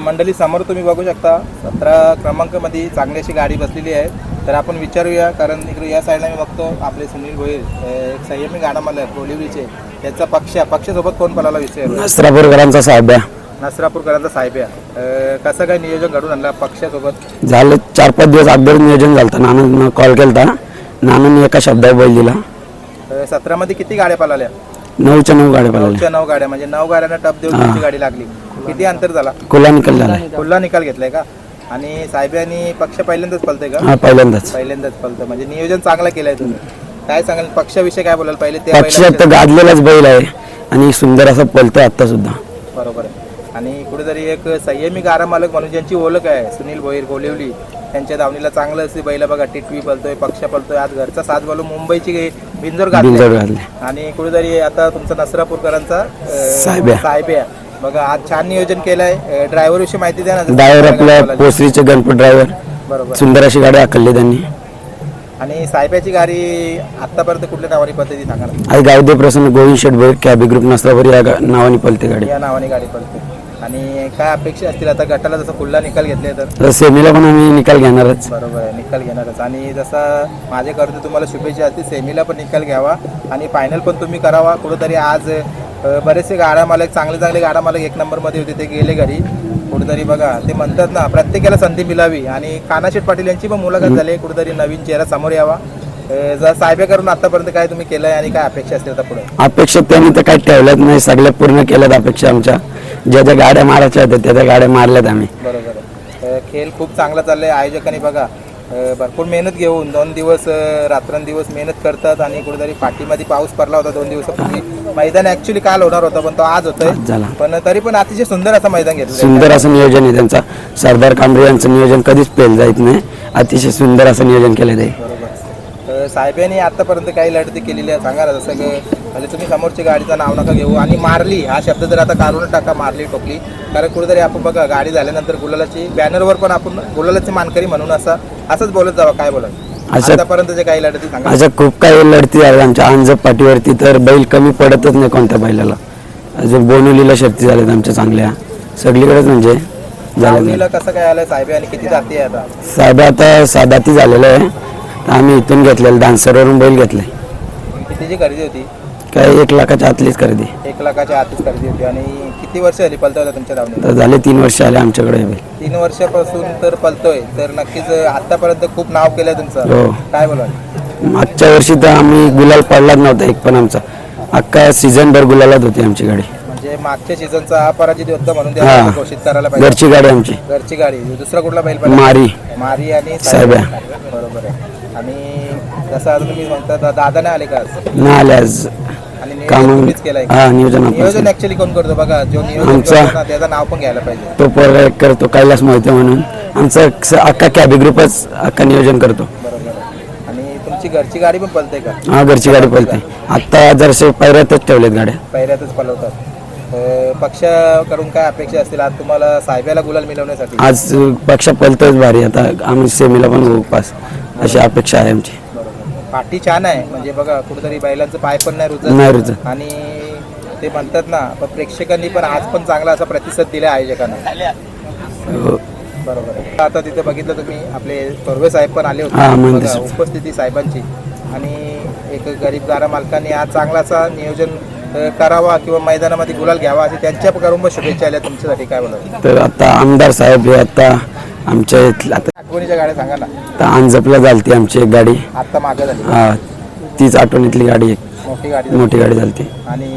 मंडळी समोर तुम्ही बघू शकता सतरा क्रमांकामध्ये चांगली अशी गाडी बसलेली आहे. तर आपण विचारूया कारण इकडे या साईडला मी बघतो आपले सुनील भोईर एक संयमी गाडा मला बोलिवलीचे त्याचा पक्ष पक्षासोबत कोण पळाला विषय? नसरापूरकरांचा साहेब आहे. नसरापूरकरांचा साहेब आहे. अ, कसं काय नियोजन घडून आणला पक्षासोबत? झालं चार पाच दिवस अगोदर नियोजन झालं नानांना कॉल केला नानांनी एका शब्दावर बैल दिला सतरामध्ये किती गाड्या पळाल्या? नऊच्या नऊ गाड्या पळाल्या नऊच्या नऊ गाड्या म्हणजे नऊ गाड्यांना टप देऊन तुमची गाडी लागली. किती अंतर झाला? कुला निकाल झाला. खुल्ला निकाल घेतलाय का? आणि साहेबांनी पक्ष पहिल्यांदाच पळतोय का? हा पहिल्यांदाच. पहिल्यांदाच पळतं म्हणजे नियोजन चांगलं केलंय तुम्ही. काय सांगाल? पक्षाविषयी काय बोलाल? पहिले ते पक्ष तर गाजलेलाच बैल आहे. आणि सुंदर असं पलतोय आता सुद्धा. बरोबर आहे. आणि कुठेतरी एक संयमी गारा मालक म्हणून ज्यांची ओळख आहे सुनील भोईर गोलिवली त्यांच्या दावणीला चांगलं असे बैल बघा टिटवी पळतोय पक्ष पळतोय आज घरचा साथ बोलून मुंबईची बिंजोर घातली. घातले. आणि कुठेतरी आता तुमचा नसरापूरकरांचा साहेब बघा आज छान नियोजन केलंय. ड्रायव्हर विषयी माहिती द्या ना ड्रायव्हर आपला पोसरीचे गणपत ड्रायव्हर बरोबर. सुंदर अशी गाडी आखली त्यांनी. आणि साहेबाची गाडी आतापर्यंत कुठल्या नावाने पद्धती सांगा ना. आई गावदे प्रसन्न गोविंद शेट कॅबी ग्रुप नसरापूर या नावाने पलते गाडी. या नावाने गाडी पळते. आणि काय अपेक्षा असतील? आता गटाला जसं खुल्ला निकाल घेतले तर? सेमीला पण आम्ही निकाल घेणारच. बरोबर आहे निकाल घेणारच. आणि जसं माझ्याकडून तुम्हाला शुभेच्छा असतील सेमीला पण निकाल घ्यावा आणि फायनल पण तुम्ही करावा. कुठंतरी आज बरेचसे गाडा मालक चांगले चांगले गाडा मालक एक नंबरमध्ये होते ते गेले घरी. कुठेतरी बघा ते म्हणतात ना प्रत्येकाला संधी मिळावी. आणि कानाशेठ पाटील यांची पण मुलाखत झाली कुठेतरी नवीन चेहरा समोर यावा. साहेबे करून आतापर्यंत काय तुम्ही केलंय आणि काय अपेक्षा असतील आता पुढे? अपेक्षा त्यांनी तर काही ठेवल्याच नाही सगळ्या पूर्ण केल्यात अपेक्षा आमच्या. ज्या ज्या गाड्या मारायच्या होत्या त्या त्या गाड्या मारल्यात आम्ही. बरोबर आहे. अ, खेळ खूप चांगला चाललाय. आयोजकांनी बघा अ, भरपूर मेहनत घेऊन दोन दिवस अ, रात्रंदिवस मेहनत करतात आणि कुठेतरी पाठीमध्ये पाऊस पडला होता दोन दिवसापूर्वी. मैदान ऍक्च्युली काल होणार होतं पण तो आज होतोय. झाला. पण तरी पण अतिशय सुंदर असं मैदान घेतलं सुंदर असं नियोजन आहे त्यांचा. सरदार कांबळे यांचं नियोजन कधीच फेल जात नाही. अतिशय सुंदर असं नियोजन केलं ते साहेबांनी आतापर्यंत काही लढती केलेली आहे. सांगा ना जसं की म्हणजे तुम्ही समोरच्या गाडीचं नाव नका घेऊ. आणि मारली हा शब्द जर आता काढून टाका मारली टोकली कारण कुठेतरी आपण बघा गाडी झाल्यानंतर गुलालाची बॅनरवर पण आपण गुलालाची मानकरी म्हणून असं असंच बोलत जावं. काय बोलत आतापर्यंत काही लढती सांगा अशा खूप काही लढती झाल्या आमच्या अंजप पाठीवरती तर बैल कमी पडतच नाही कोणत्या बैलाला. अजून बोनुलीला शर्ती झाल्यात आमच्या चांगल्या. सगळीकडेच म्हणजे कसं काय आलंय साहेब? आणि किती जाती आहे आता? साहेब आता साधाती झालेलं आहे. आम्ही इथून घेतलेलं डान्सरवरून बैल घेतले. कितीची खरेदी होती? काय एक लाखाच्या आतलीच खरेदी. एक लाखाच्या आतच खरेदी होती. आणि किती वर्ष झाली पलतोय आता तुमच्या तर झाले तीन वर्ष आले आमच्याकडे. हे बैल तीन वर्षापासून तर पलतोय. तर नक्कीच आतापर्यंत खूप नाव केलंय तुमचं. हो. काय बोला मागच्या वर्षी तर आम्ही गुलाल पडलाच नव्हता एक पण आमचा. अख्खा सीझन भर गुलालात होती आमची गाडी. म्हणजे मागच्या सीझनचा हा पराजित होता म्हणून. त्याला घोषित करायला पाहिजे. घरची गाडी आमची. घरची गाडी. दुसरा कुठला बैल पाहिजे मारी. मारी आणि साहेब्या. बरोबर आहे. आणि जसं आता तुम्ही म्हणता दादा नाही आले का आज? ना आले आज. आणि नियोजन काम तुम्हीच केलंय का? हा नियोजन आपण नियोजन ऍक्च्युली कोण करतो बघा? जो नियोजन आमचा- करतो ना त्याचं नाव पण घ्यायला पाहिजे. तो पोरगा एक करतो कैलास मोहिते म्हणून. आमचा स- अख्खा कॅबी ग्रुपच अख्खा नियोजन करतो. बरोबर आहे. आणि तुमची घरची गाडी पण पलते का? हा घरची गाडी पळते. आता जरसे पैऱ्यातच ठेवलेत गाड्या. पहिऱ्यातच पलवतात अं, पक्ष करून काय अपेक्षा असतील? आज तुम्हाला साहेबाला गुलाल मिळवण्यासाठी. आज पक्ष पळतोच भारी. आता आम्ही सेमीला पण पास अशी अपेक्षा आहे आमची. पाठी छान आहे. म्हणजे बघा कुठेतरी बैलांचं पाय पण नाही रुजत. नाही रुजत. आणि ते म्हणतात ना पण प्रेक्षकांनी पण आज पण चांगला असा प्रतिसाद दिला आयोजकांना. हो. बरोबर आता तिथे बघितलं तुम्ही आपले थोरवे साहेब पण आले होते. उपस्थिती साहेबांची. आणि एक गरीब गारा मालकांनी आज चांगलाचा नियोजन करावा किंवा मैदानामध्ये गुलाल घ्यावा असे त्यांच्या पण शुभेच्छा आल्या. तुमच्यासाठी काय बोला तर आता आमदार साहेब हे आता आमच्या इथल्या आता आठवणीच्या गाड्या सांगा ना. आता अंजपला झालती आमची एक गाडी. आत्ता मागं झाली. हा तीच आठवणीतली गाडी एक. मोठी गाडी झाली. मोठी गाडी झालती. आणि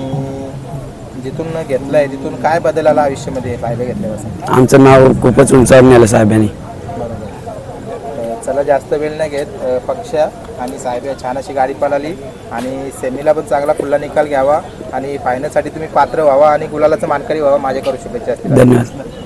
जिथून घेतलंय तिथून काय बदल आला आयुष्यामध्ये फायदे घेतल्यापासून? आमचं नाव खूपच उंचावर नेलं साहेबांनी. बरोबर. अ, चला जास्त वेळ नाही घेत. अ, पक्ष आणि साहेब या छान अशी गाडी पळाली आणि सेमीला पण चांगला खुल्ला निकाल घ्यावा आणि फायनलसाठी तुम्ही पात्र व्हावा आणि गुलालाचं मानकरी व्हावा माझ्याकडून शुभेच्छा. असतील धन्यवाद.